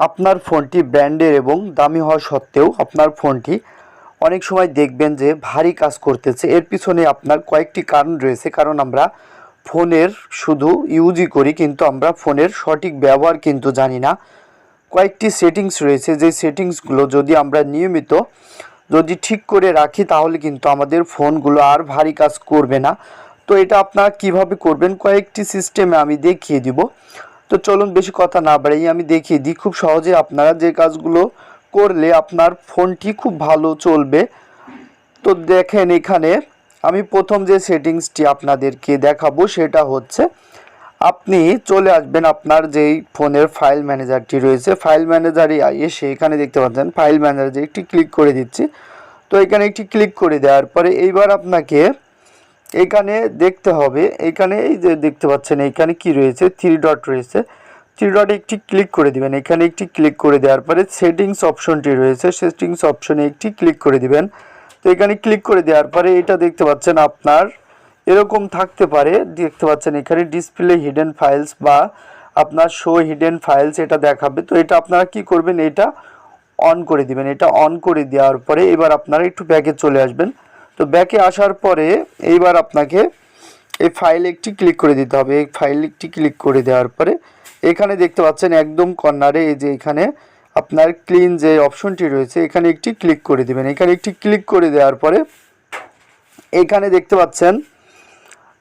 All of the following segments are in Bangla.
আপনার ফোনটি ব্র্যান্ডের এবং দামি হওয়া সত্ত্বেও আপনার ফোনটি অনেক সময় দেখবেন যে ভারী কাজ করতেছে। এর পিছনে আপনার কয়েকটি কারণ রয়েছে। কারণ আমরা ফোনের শুধু ইউজই করি, কিন্তু আমরা ফোনের সঠিক ব্যবহার কিন্তু জানি না। কয়েকটি সেটিংস রয়েছে। যে সেটিংসগুলো যদি আমরা নিয়মিত যদি ঠিক করে রাখি, তাহলে কিন্তু আমাদের ফোনগুলো আর ভারী কাজ করবে না। তো এটা আপনারা কীভাবে করবেন? কয়েকটি সিস্টেমে আমি দেখিয়ে দিব। তো চলুন বেশি কথা না বাড়াই আমি দেখিয়ে দিই, খুব সহজে আপনারা যে কাজগুলো করলে আপনার ফোনটি খুব ভালো চলবে। তো দেখেন এখানে আমি প্রথম যে সেটিংসটি আপনাদেরকে দেখাবো সেটা হচ্ছে, আপনি চলে আসবেন আপনার যেই ফোনের ফাইল ম্যানেজারটি রয়েছে, ফাইল ম্যানেজারে এসে এখানে দেখতে পাচ্ছেন, ফাইল ম্যানেজারে একটি ক্লিক করে দিচ্ছি। তো এখানে একটি ক্লিক করে দেওয়ার পরে এইবার আপনাকে এখানে দেখতে হবে এখানে এই যে দেখতে পাচ্ছেন এখানে কি রয়েছে? থ্রি ডট রয়েছে। থ্রি ডট একটি ক্লিক করে দিবেন। এখানে একটি ক্লিক করে দেওয়ার পরে সেটিংস অপশনটি রয়েছে। সেটিংস অপশনে একটি ক্লিক করে দিবেন। তো এখানে ক্লিক করে দেওয়ার পরে এটা দেখতে পাচ্ছেন আপনার, এরকম থাকতে পারে। দেখতে পাচ্ছেন এখানে ডিসপ্লে হিডেন ফাইলস বা আপনার শো হিডেন ফাইলস এটা দেখাবে। তো এটা আপনারা কি করবেন? এটা অন করে দিবেন। এটা অন করে দেওয়ার পরে এবার আপনারা একটু ব্যাগে চলে আসবেন। তো ব্যাকে আসার পরে এইবার আপনাকে এই ফাইলে একটি ক্লিক করে দিতে হবে। এই ফাইল একটি ক্লিক করে দেওয়ার পরে এখানে দেখতে পাচ্ছেন একদম কর্নারে এই যে এখানে আপনার ক্লিন যে অপশনটি রয়েছে, এখানে একটি ক্লিক করে দিবেন। এখানে একটি ক্লিক করে দেওয়ার পরে এখানে দেখতে পাচ্ছেন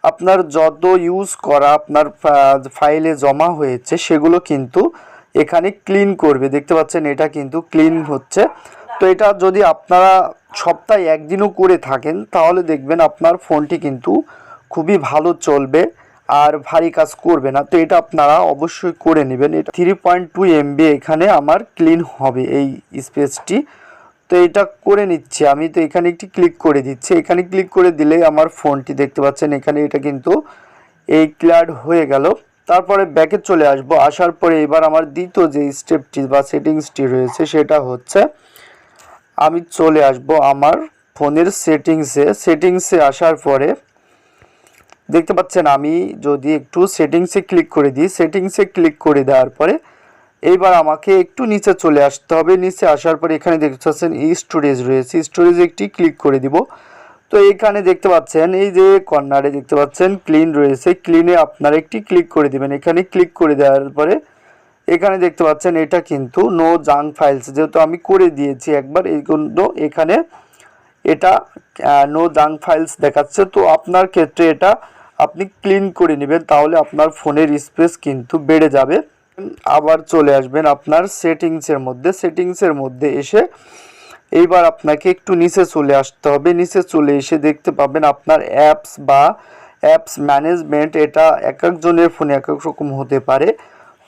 আপনার যত ইউজ করা আপনার ফাইলে জমা হয়েছে, সেগুলো কিন্তু এখানে ক্লিন করবে। দেখতে পাচ্ছেন এটা কিন্তু ক্লিন হচ্ছে। তো এটা যদি আপনারা সপ্তাহে একদিনও করে থাকেন, তাহলে দেখবেন আপনার ফোনটি কিন্তু খুবই ভালো চলবে আর ভারী কাজ করবে না। তো এটা আপনারা অবশ্যই করে নেবেন। এটা থ্রি পয়েন্ট টু এমবি এখানে আমার ক্লিন হবে এই স্পেসটি তো এটা করে নিচ্ছি আমি। তো এখানে একটি ক্লিক করে দিচ্ছি। এখানে ক্লিক করে দিলেই আমার ফোনটি দেখতে পাচ্ছেন। এখানে এটা কিন্তু এই ক্লিয়ার হয়ে গেল। তারপরে ব্যাকে চলে আসব। আসার পরে এবার আমার দ্বিতীয় যে স্টেপটি বা সেটিংসটি রয়েছে, সেটা হচ্ছে আমি চলে আসব আমার ফোনের সেটিংসে। সেটিংসে আসার পরে দেখতে পাচ্ছেন আমি যদি একটু সেটিংসে ক্লিক করে দিই, সেটিংসে ক্লিক করে দেওয়ার পরে এইবার আমাকে একটু নিচে চলে আসতে হবে। নিচে আসার পরে এখানে দেখতে পাচ্ছেন স্টোরেজ রয়েছে। স্টোরেজ একটি ক্লিক করে দিব। তো এখানে দেখতে পাচ্ছেন, এই যে কর্নারে দেখতে পাচ্ছেন ক্লিন রয়েছে। ক্লিনে আপনারা একটি ক্লিক করে দিবেন। এখানে ক্লিক করে দেওয়ার পরে এখানে দেখতে পাচ্ছেন, এটা কিন্তু নো জাঙ্ক ফাইলস যেহেতু আমি করে দিয়েছি একবার, এই জন্য এখানে এটা নো জাঙ্ক ফাইলস দেখাচ্ছে। তো আপনার ক্ষেত্রে এটা আপনি ক্লিন করে নেবেন, তাহলে আপনার ফোনের স্পেস কিন্তু বেড়ে যাবে। আবার চলে আসবেন আপনার সেটিংসের মধ্যে। সেটিংসের মধ্যে এসে এইবার আপনাকে একটু নিচে চলে আসতে হবে। নিচে চলে এসে দেখতে পাবেন আপনার অ্যাপস বা অ্যাপস ম্যানেজমেন্ট এটা এক একজনের ফোনে এক এক রকম হতে পারে।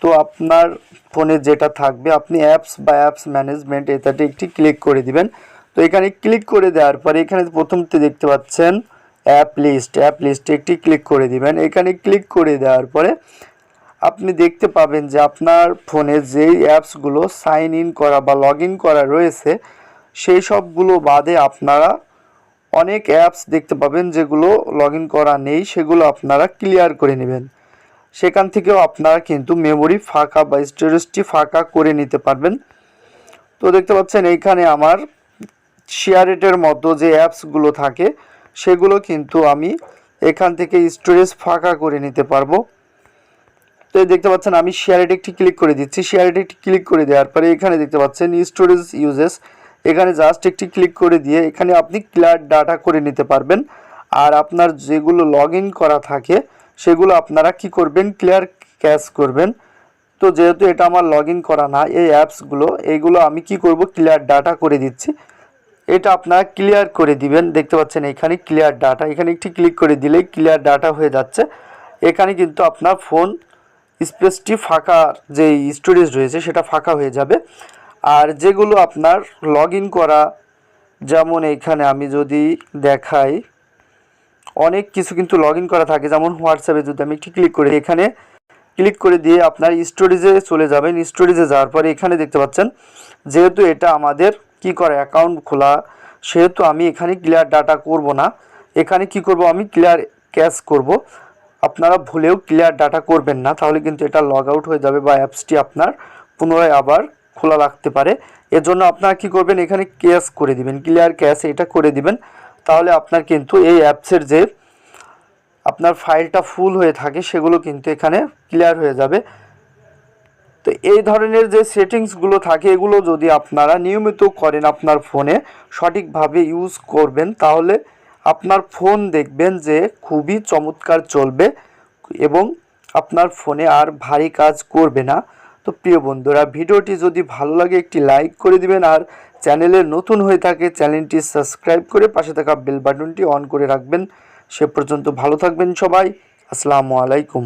তো আপনার ফোনে যেটা থাকবে, আপনি অ্যাপস বা অ্যাপস ম্যানেজমেন্ট এটাতে একটি ক্লিক করে দিবেন। তো এখানে ক্লিক করে দেওয়ার পরে এখানে প্রথমতে দেখতে পাচ্ছেন অ্যাপ লিস্ট অ্যাপ লিস্টে একটি ক্লিক করে দিবেন। এখানে ক্লিক করে দেওয়ার পরে আপনি দেখতে পাবেন যে আপনার ফোনে যেই অ্যাপসগুলো সাইন ইন করা বা লগ করা রয়েছে, সেই সবগুলো বাদে আপনারা অনেক অ্যাপস দেখতে পাবেন যেগুলো লগ করা নেই, সেগুলো আপনারা ক্লিয়ার করে নেবেন। সেখান থেকেও আপনারা কিন্তু মেমোরি ফাঁকা বা স্টোরেজটি ফাঁকা করে নিতে পারবেন। তো দেখতে পাচ্ছেন, এইখানে আমার শেয়ারেটের মতো যে অ্যাপসগুলো থাকে, সেগুলো কিন্তু আমি এখান থেকে স্টোরেজ ফাঁকা করে নিতে পারব। তো দেখতে পাচ্ছেন, আমি শেয়ারেট একটি ক্লিক করে দিচ্ছি। শেয়ারেট একটি ক্লিক করে দেওয়ার পরে এখানে দেখতে পাচ্ছেন স্টোরেজ ইউজেস এখানে জাস্ট একটি ক্লিক করে দিয়ে এখানে আপনি ক্লিয়ার ডাটা করে নিতে পারবেন। আর আপনার যেগুলো লগ করা থাকে সেগুলো আপনারা কি করবেন? ক্লিয়ার ক্যাশ করবেন। তো যেহেতু এটা আমার লগ করা না, এই অ্যাপসগুলো এইগুলো আমি কি করব? ক্লিয়ার ডাটা করে দিচ্ছি। এটা আপনারা ক্লিয়ার করে দিবেন। দেখতে পাচ্ছেন এখানে ক্লিয়ার ডাটা এখানে একটি ক্লিক করে দিলেই ক্লিয়ার ডাটা হয়ে যাচ্ছে। এখানে কিন্তু আপনার ফোন স্পেসটি ফাঁকা যে স্টোরেজ রয়েছে, সেটা ফাঁকা হয়ে যাবে। আর যেগুলো আপনার লগ করা, যেমন এখানে আমি যদি দেখাই অনেক কিছু কিন্তু লগ করা থাকে। যেমন হোয়াটসঅ্যাপে যদি আমি একটি ক্লিক করি, এখানে ক্লিক করে দিয়ে আপনার স্টোরেজে চলে যাবেন। স্টোরেজে যাওয়ার পরে এখানে দেখতে পাচ্ছেন, যেহেতু এটা আমাদের কি করে? অ্যাকাউন্ট খোলা, সেহেতু আমি এখানে ক্লিয়ার ডাটা করব না। এখানে কি করব? আমি ক্লিয়ার ক্যাশ করব। আপনারা ভুলেও ক্লিয়ার ডাটা করবেন না, তাহলে কিন্তু এটা লগ আউট হয়ে যাবে বা অ্যাপসটি আপনার পুনরায় আবার খোলা রাখতে পারে। এর জন্য আপনারা কী করবেন? এখানে ক্যাশ করে দিবেন। ক্লিয়ার ক্যাশ এটা করে দিবেন। তাহলে আপনার কিন্তু এই অ্যাপসের যে আপনার ফাইলটা ফুল হয়ে থাকে, সেগুলো কিন্তু এখানে ক্লিয়ার হয়ে যাবে। তো এই ধরনের যে সেটিংসগুলো থাকে, এগুলো যদি আপনারা নিয়মিত করেন আপনার ফোনে সঠিকভাবে ইউজ করবেন, তাহলে আপনার ফোন দেখবেন যে খুবই চমৎকার চলবে এবং আপনার ফোনে আর ভারী কাজ করবে না। তো প্রিয় বন্ধুরা, ভিডিওটি যদি ভালো লাগে, একটি লাইক করে দিবেন, আর চ্যানেলে নতুন হয়ে থাকে, চ্যানেলটি সাবস্ক্রাইব করে পাশে থাকা বেল বাটনটি অন করে রাখবেন। সে পর্যন্ত ভালো থাকবেন সবাই। আসসালামু আলাইকুম।